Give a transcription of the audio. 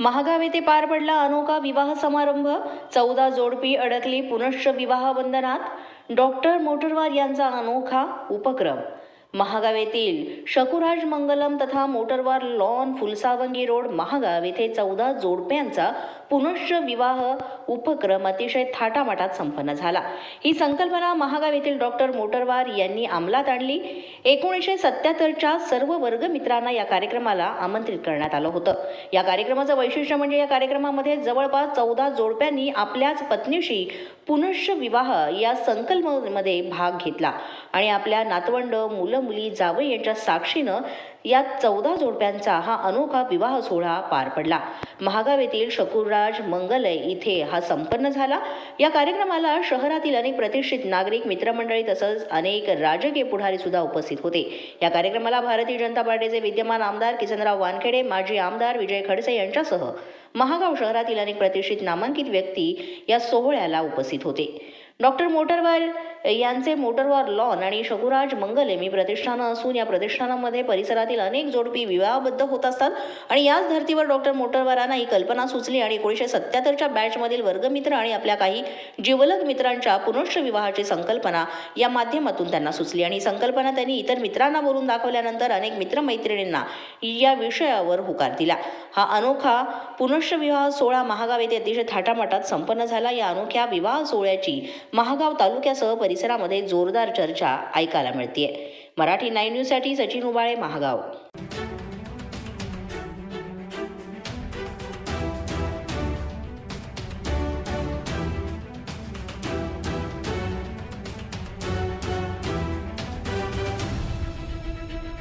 महागाव येथे पार पडला अनोखा विवाह समारंभ. चौदा जोडपी अडकली पुनश्च विवाह बंधनात. डॉक्टर मोटरवार यांचा अनोखा उपक्रम. महागाव येथील शकुराज मंगलम तथा मोटरवार लॉन फुलसावंगी रोड महागाव येथे चौदा जोडप्यांचा पुनश्च विवाह उपक्रम अतिशय थाटामाटात संपन्न झाला. ही संकल्पना महागाव येथील डॉक्टर मोटरवार यांनी अंमलात आणली. एकोणीसशे सत्याहत्तरच्या सर्व वर्गमित्रांना या कार्यक्रमाला आमंत्रित करण्यात आलं होतं. या कार्यक्रमाचं वैशिष्ट्य म्हणजे या कार्यक्रमामध्ये जवळपास चौदा जोडप्यांनी आपल्याच पत्नीशी पुनश्च विवाह या संकल्पमध्ये भाग घेतला. आणि आपल्या नातवंड मुलं मुली जावई यांच्या साक्षीनं या चौदा जोडप्यांचा हा अनोखा विवाह सोहळा पार पडला. महागाव येथील शकूरराज मंगलय इथे हा संपन्न झाला. या कार्यक्रमाला शहरातील अनेक प्रतिष्ठित नागरिक मित्रमंडळी तसंच अनेक राजकीय पुढारी सुद्धा उपस्थित होते. या कार्यक्रमाला भारतीय जनता पार्टीचे विद्यमान आमदार किसनराव वानखेडे माजी आमदार विजय खडसे यांच्यासह महागाव शहरातील अनेक प्रतिष्ठित नामांकित व्यक्ती या सोहळ्याला उपस्थित होते. डॉक्टर मोटरवार यांचे मोटरवार लॉन आणि शकुराज मंगलेमी प्रतिष्ठानं असून या प्रतिष्ठानामध्ये परिसरातील अनेक जोडपी विवाहबद्ध होत असतात. आणि याच धर्तीवर डॉक्टर मोटरवारांना ही कल्पना सुचली आणि एकोणीसशे सत्याहत्तरच्या बॅचमधील वर्गमित्र आणि आपल्या काही जिवलग मित्रांच्या पुनश्च विवाहाची संकल्पना या माध्यमातून त्यांना सुचली. आणि संकल्पना त्यांनी इतर मित्रांना बोलून दाखवल्यानंतर अनेक मित्रमैत्रिणींना या विषयावर होकार दिला. हा अनोखा पुनश्च विवाह सोहळा महागाव येथे अतिशय थाटामाटात संपन्न झाला. या अनोख्या विवाह सोहळ्याची महागाव तालुक्यासह परिसरामध्ये जोरदार चर्चा ऐकायला मिळते मराठी नाईन न्यूजसाठी सचिन उबाळे महागाव.